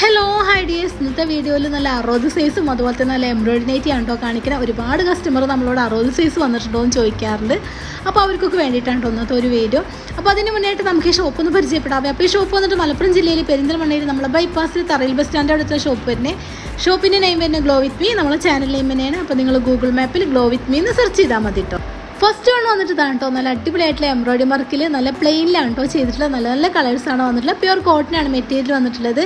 Hello hi dears ഇന്നത്തെ വീഡിയോയിൽ നല്ല അറുപത് സൈസും അതുപോലെ തന്നെ നല്ല എംബ്രോയിഡറി നൈറ്റി ആണ് കേട്ടോ കാണിക്കുന്ന ഒരുപാട് കസ്റ്റമർ നമ്മളോട് അറുപത് സൈസ് വന്നിട്ടുണ്ടോ എന്ന് ചോദിക്കാറുണ്ട്. അപ്പോൾ അവർക്കൊക്കെ വേണ്ടിയിട്ടാണ് ഇന്നത്തെ ഒരു വീഡിയോ അപ്പോൾ അതിന് മുന്നായിട്ട് നമുക്ക് ഈ ഷോപ്പ് ഒന്ന് പരിചയപ്പെടാം അപ്പോൾ ഈ ഷോപ്പ് വന്നിട്ട് മലപ്പുറം ജില്ലയിൽ പെരിന്തൽമണ്ണയിൽ നമ്മുടെ ബൈപ്പാസിൽ തറയിൽ ബസ് സ്റ്റാൻഡ് അടുത്ത ഷോപ്പ് വരുന്നത് ഷോപ്പിന്റെ നെയിം വരുന്നത് ഗ്ലോ വിത്ത് മീ നമ്മളെ ചാനൽ നെയിം തന്നെയാണ്. അപ്പോൾ നിങ്ങൾ ഗൂഗിൾ മാപ്പിൽ ഗ്ലോ വിത്ത് മീ എന്ന് സെർച്ച് ചെയ്താൽ മതി കേട്ടോ ഫസ്റ്റ് വൺ വന്നിട്ട് ഇതാണ് കേട്ടോ നല്ല അടിപൊളിയായിട്ടുള്ള എംബ്രോയിഡറി വർക്കിൽ നല്ല പ്ലെയിനിലാണ് കേട്ടോ ചെയ്തിട്ടുള്ളത്. നല്ല നല്ല കളേഴ്സാണ് വന്നിട്ടുള്ളത്. പ്യുവർ കോട്ടനാണ് മെറ്റീരിയൽ വന്നിട്ടുള്ളത്.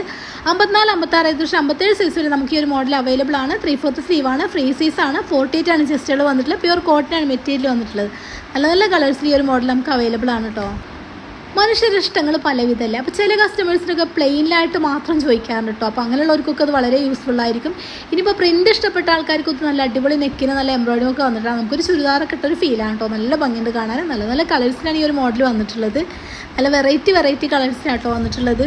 അമ്പത്തിനാല് അമ്പത്താറ് ഏകദേശം അമ്പത്തേഴ് സൈസ് വരെ നമുക്ക് ഈ ഒരു മോഡൽ അവൈലബിൾ ആണ്. ത്രീ ഫോർത്ത് സ്ലീവ് ആണ് ഫ്രീ സൈസ് ആണ്. ഫോർട്ടി എയ്റ്റ് ആണ് ചെസ്റ്റുകൾ വന്നിട്ടുള്ളത്. പ്യുവർ കോട്ടനാണ് മെറ്റീരിയൽ വന്നിട്ടുള്ളത്. നല്ല നല്ല കളേഴ്സിൽ ഈ ഒരു മോഡൽ നമുക്ക് അവൈലബിൾ ആണ് കേട്ടോ മനുഷ്യരുടെ ഇഷ്ടങ്ങൾ പലവിധമല്ലേ? അപ്പോൾ ചില കസ്റ്റമേഴ്സിനൊക്കെ പ്ലെയിനിലായിട്ട് മാത്രം ചോദിക്കാറുണ്ട് കേട്ടോ അപ്പോൾ അങ്ങനെയുള്ളവർക്കൊക്കെ അത് വളരെ യൂസ്ഫുൾ ആയിരിക്കും. ഇനിയിപ്പോൾ പ്രിന്റ് ഇഷ്ടപ്പെട്ട ആൾക്കാർക്കൊക്കെ നല്ല അടിപൊളി നെക്കിന് നല്ല എംബ്രോയിഡറി ഒക്കെ വന്നിട്ടാണ് നമുക്കൊരു ചുരിദാറൊക്കെ ഇട്ടൊരു ഫീലാണ് കേട്ടോ നല്ല ഭംഗിയുണ്ട് കാണാൻ നല്ല നല്ല കളേഴ്സിലാണ് ഈ ഒരു മോഡൽ വന്നിട്ടുള്ളത്. നല്ല വെറൈറ്റി വെറൈറ്റി കളേഴ്സിലാണ് കേട്ടോ വന്നിട്ടുള്ളത്.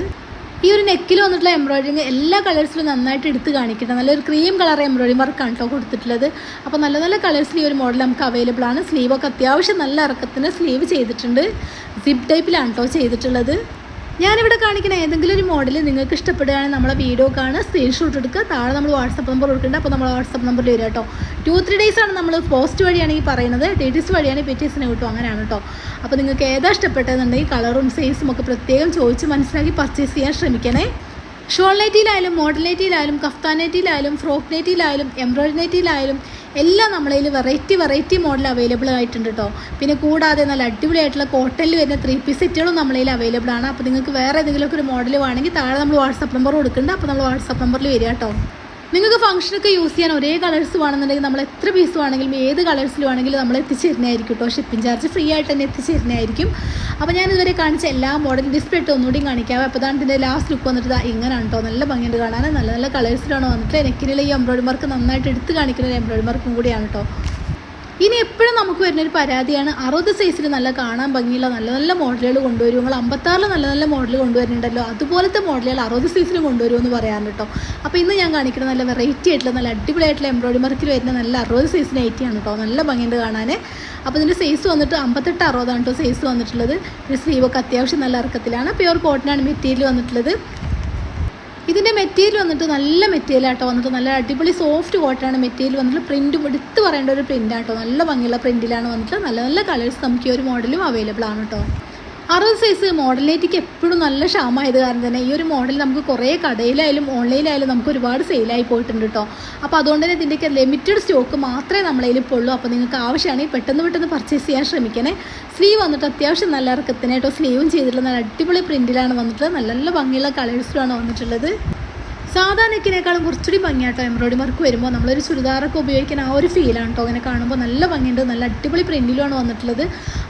ഈ ഒരു നെക്കിൽ വന്നിട്ടുള്ള എംബ്രോയിഡറിങ് എല്ലാ കളേഴ്സിലും നന്നായിട്ട് എടുത്ത് കാണിക്കട്ടെ. നല്ലൊരു ക്രീം കളർ എംബ്രോയിഡറി വർക്കാണ് കേട്ടോ കൊടുത്തിട്ടുള്ളത്. അപ്പോൾ നല്ല നല്ല കളേഴ്സിൽ ഈ ഒരു മോഡൽ നമുക്ക് അവൈലബിൾ ആണ്. സ്ലീവൊക്കെ അത്യാവശ്യം നല്ല ഇറക്കത്തിന് സ്ലീവ് ചെയ്തിട്ടുണ്ട്. സിപ്പ് ടൈപ്പിലാണ് കേട്ടോ ചെയ്തിട്ടുള്ളത്. ഞാനിവിടെ കാണിക്കുന്ന ഏതെങ്കിലും ഒരു മോഡൽ നിങ്ങൾക്ക് ഇഷ്ടപ്പെടുകയാണെങ്കിൽ നമ്മളെ വീഡിയോ കാണുക സ്ക്രീൻഷോട്ട് എടുക്കുക. താഴെ നമ്മൾ വാട്സപ്പ് നമ്പർ കൊടുക്കുന്നുണ്ട്. അപ്പോൾ നമ്മൾ വാട്സപ്പ് നമ്പർ വരിക കേട്ടോ. ടു ത്രീ ഡേയ്സ് ആണ് നമ്മൾ പോസ്റ്റ് വഴിയാണ് ഈ പറയുന്നത് ഡേറ്റീസ് വഴിയാണ് പിറ്റീസിന് കിട്ടും. അങ്ങനെയാണ് കേട്ടോ. അപ്പോൾ നിങ്ങൾക്ക് ഏതാ ഇഷ്ടപ്പെട്ടതെന്നുണ്ടെങ്കിൽ കളറും സൈസും ഒക്കെ പ്രത്യേകം ചോദിച്ച് മനസ്സിലാക്കി പർച്ചേസ് ചെയ്യാൻ ശ്രമിക്കണേ. ഷോൾ നൈറ്റിയിലായാലും മോഡൽ നൈറ്റിയിലായാലും കഫ്താൻ നൈറ്റിയിലായാലും ഫ്രോക്ക് നൈറ്റിയിലായാലും എംബ്രോയിഡറി നൈറ്റിയിലായാലും എല്ലാം നമ്മളതിൽ വെറൈറ്റി വെറൈറ്റി മോഡൽ അവൈലബിൾ ആയിട്ടുണ്ട് കേട്ടോ പിന്നെ കൂടാതെ നല്ല അടിപൊളിയായിട്ടുള്ള കോട്ടണിൽ വരുന്ന ത്രീ പീസ് സെറ്റുകളും നമ്മളതിൽ അവൈലബിൾ ആണ്. അപ്പോൾ നിങ്ങൾക്ക് വേറെ ഏതെങ്കിലുമൊക്കെ ഒരു മോഡൽ വേണമെങ്കിൽ താഴെ നമ്മൾ വാട്സപ്പ് നമ്പർ കൊടുക്കുന്നുണ്ട് അപ്പോൾ നമ്മൾ വാട്സപ്പ് നമ്പറിൽ വരിക കേട്ടോ നിങ്ങൾക്ക് ഫംഗ്ഷനൊക്കെ യൂസ് ചെയ്യാൻ ഒരേ കളേഴ്സ് വേണമെന്നുണ്ടെങ്കിൽ നമ്മൾ എത്ര പീസ് വേണമെങ്കിലും ഏത് കളേഴ്സിൽ വേണമെങ്കിലും നമ്മൾ എത്തിച്ചേരുന്നതായിരിക്കും കേട്ടോ. ഷിപ്പിംഗ് ചാർജ് ഫ്രീ ആയിട്ട് തന്നെ എത്തിച്ചേരുന്നതായിരിക്കും. അപ്പോൾ ഞാൻ ഇതുവരെ കാണിച്ച എല്ലാ മോഡൽ ഡിസ്പ്ലേ ഇട്ട് ഒന്നുകൂടി കാണിക്കാം. അപ്പോൾ അതാണ് ഇതിന്റെ ലാസ്റ്റ് ലുക്ക് വന്നിട്ട് ദാ ഇങ്ങനെയാണ് കേട്ടോ. നല്ല ഭംഗിയുണ്ട് കാണാൻ നല്ല നല്ല കളേഴ്സിലാണ് വന്നിട്ട് എനിക്കിനുള്ള ഈ എംബ്രോയിഡറി വർക്ക് നന്നായിട്ട് എടുത്ത് കാണിക്കുന്ന ഒരു എംബ്രോയിഡറി വർക്കും കൂടിയാണ് കേട്ടോ. ഇനി എപ്പോഴും നമുക്ക് വരുന്നൊരു പരാതിയാണ് അറുപത് സൈസിൽ നല്ല കാണാൻ ഭംഗിയുള്ള നല്ല നല്ല മോഡലുകൾ കൊണ്ടുവരും. നിങ്ങൾ അമ്പത്താറിൽ നല്ല നല്ല മോഡൽ കൊണ്ടുവരുന്നുണ്ടല്ലോ. അതുപോലത്തെ മോഡലുകൾ അറുപത് സൈസിൽ കൊണ്ടുവരുമെന്ന് പറയാൻ കേട്ടോ. അപ്പോൾ ഇന്ന് ഞാൻ കാണിക്കുന്ന നല്ല വെറൈറ്റി ആയിട്ടുള്ള നല്ല അടിപൊളിയായിട്ടുള്ള എംബ്രോയിഡറി വർക്കിൽ വരുന്ന നല്ല അറുപത് സൈസ് ആണ് കേട്ടോ. നല്ല ഭംഗിയുണ്ട് കാണാൻ അപ്പോൾ ഇതിന്റെ സൈസ് വന്നിട്ട് അമ്പത്തെട്ട് അറുപതാണ് കേട്ടോ സൈസ് വന്നിട്ടുള്ളത്. സ്ലീവൊക്കെ അത്യാവശ്യം നല്ല ഇറക്കത്തിലാണ്. പ്യുവർ കോട്ടനാണ് മെറ്റീരിയൽ വന്നിട്ടുള്ളത്. ഇതിന്റെ മെറ്റീരിയൽ വന്നിട്ട് നല്ല മെറ്റീരിയൽ ആട്ടോ. വന്നിട്ട് നല്ല അടിപൊളി സോഫ്റ്റ് കോട്ടാണ് മെറ്റീരിയൽ. വന്നിട്ട് പ്രിന്റും എടുത്ത് പറയേണ്ട ഒരു പ്രിന്റ് ആട്ടോ. നല്ല ഭംഗിയുള്ള പ്രിന്റിലാണ് വന്നിട്ട് നല്ല നല്ല കളേഴ്സ് നമുക്ക് ഈ ഒരു മോഡലും അവൈലബിൾ ആണ് കേട്ടോ അറുപത് സൈസ് മോഡലിനേറ്റിക്ക് എപ്പോഴും നല്ല ക്ഷാമമായത് കാരണം തന്നെ ഈ ഒരു മോഡൽ നമുക്ക് കുറേ കടയിലായാലും ഓൺലൈനിലായാലും നമുക്ക് ഒരുപാട് സെയിലായി പോയിട്ടുണ്ട് കേട്ടോ അപ്പോൾ അതുകൊണ്ട് തന്നെ ഇതിന്റെയൊക്കെ ലിമിറ്റഡ് സ്റ്റോക്ക് മാത്രമേ നമ്മളതിൽ ഉള്ളൂ അപ്പോൾ നിങ്ങൾക്ക് ആവശ്യമാണെങ്കിൽ പെട്ടെന്ന് പെട്ടെന്ന് പർച്ചേസ് ചെയ്യാൻ ശ്രമിക്കണേ. സ്ലീവ് വന്നിട്ട് അത്യാവശ്യം നല്ല ഇറക്കത്തിന് കേട്ടോ സ്ലീവും ചെയ്തിട്ടുള്ള നല്ല അടിപൊളി പ്രിന്റിലാണ് വന്നിട്ടുള്ളത്. നല്ല നല്ല ഭംഗിയുള്ള കളേഴ്സിലാണ് വന്നിട്ടുള്ളത്. സാധാ നെക്കിനേക്കാളും കുറച്ചുകൂടി ഭംഗിയാട്ടോ എംബ്രോയിഡറി വർക്ക് വരുമ്പോൾ നമ്മളൊരു ചുരിദാറൊക്കെ ഉപയോഗിക്കുന്ന ആ ഒരു ഫീലാണ് കേട്ടോ അങ്ങനെ കാണുമ്പോൾ നല്ല ഭംഗിയുണ്ട്. നല്ല അടിപൊളി പ്രിന്റിലുമാണ് വന്നിട്ടുള്ളത്.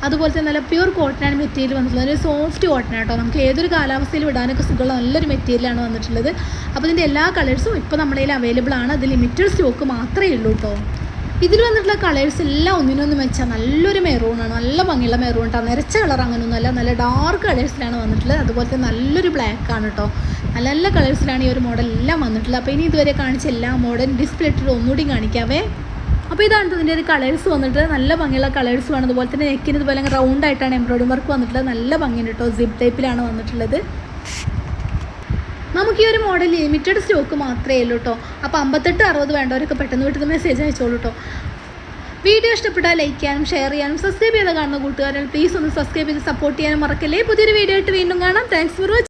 അതുപോലെ തന്നെ നല്ല പ്യൂർ കോട്ടനാണ് മെറ്റീരിയൽ വന്നിട്ടുള്ളത്. ഒരു സോഫ്റ്റ് കോട്ടൺ കേട്ടോ നമുക്ക് ഏതൊരു കാലാവസ്ഥയിൽ വിടാനൊക്കെ സുഖമുള്ള നല്ലൊരു മെറ്റീരിയലാണ് വന്നിട്ടുള്ളത്. അപ്പോൾ ഇതിന്റെ എല്ലാ കളേഴ്സും ഇപ്പോൾ നമ്മുടെ കയ്യിൽ അവൈലബിൾ ആണ്. അത് ലിമിറ്റഡ് സ്റ്റോക്ക് മാത്രമേ ഉള്ളൂ കേട്ടോ. ഇതിൽ വന്നിട്ടുള്ള കളേഴ്സ് എല്ലാം ഒന്നിനൊന്ന് വെച്ചാൽ നല്ലൊരു മെറൂണാണ് നല്ല ഭംഗിയുള്ള മെറൂൺ കേട്ടോ നിറച്ച കളർ അങ്ങനെയൊന്നുമല്ല നല്ല ഡാർക്ക് കളേഴ്സിലാണ് വന്നിട്ടുള്ളത്. അതുപോലെ തന്നെ നല്ലൊരു ബ്ലാക്ക് ആണ് കേട്ടോ നല്ല നല്ല കളേഴ്സിലാണ് ഈ ഒരു മോഡൽ എല്ലാം വന്നിട്ടുള്ളത്. അപ്പോൾ ഇനി ഇതുവരെ കാണിച്ച എല്ലാ മോഡൽ ഡിസ്പ്ലേ ഇട്ടിട്ട് ഒന്നുകൂടി കാണിക്കാവേ. അപ്പോൾ ഇതാണ് ഇതിന്റെ ഒരു കളേഴ്സ് വന്നിട്ട് നല്ല ഭംഗിയുള്ള കളേഴ്സ് ആണ്. അതുപോലെ തന്നെ നെക്കിന് ഇതുപോലെ റൗണ്ട് ആയിട്ടാണ് എംബ്രോയിഡറി വർക്ക് വന്നിട്ടുള്ളത്. നല്ല ഭംഗിയുണ്ട് കേട്ടോ സിപ്പ് ടൈപ്പിലാണ് വന്നിട്ടുള്ളത്. നമുക്ക് ഈ ഒരു മോഡൽ ലിമിറ്റഡ് സ്റ്റോക്ക് മാത്രമേ ഉള്ളൂ കേട്ടോ അപ്പോൾ അമ്പത്തെട്ട് അറുപത് വേണ്ടവരൊക്കെ പെട്ടെന്ന് വീട്ടിൽ മെസ്സേജ് അയച്ചോളൂ കേട്ടോ വീഡിയോ ഇഷ്ടപ്പെട്ടാൽ ലൈക്ക് ചെയ്യാനും ഷെയർ ചെയ്യാനും സബ്സ്ക്രൈബ് ചെയ്ത് കാണുന്ന കൂട്ടുകാരെ പ്ലീസ് ഒന്ന് സബ്സ്ക്രൈബ് ചെയ്ത് സപ്പോർട്ട് ചെയ്യാനും മറക്കല്ലേ. പുതിയൊരു വീഡിയോ ആയിട്ട് വീണ്ടും കാണാം. Thanks for watching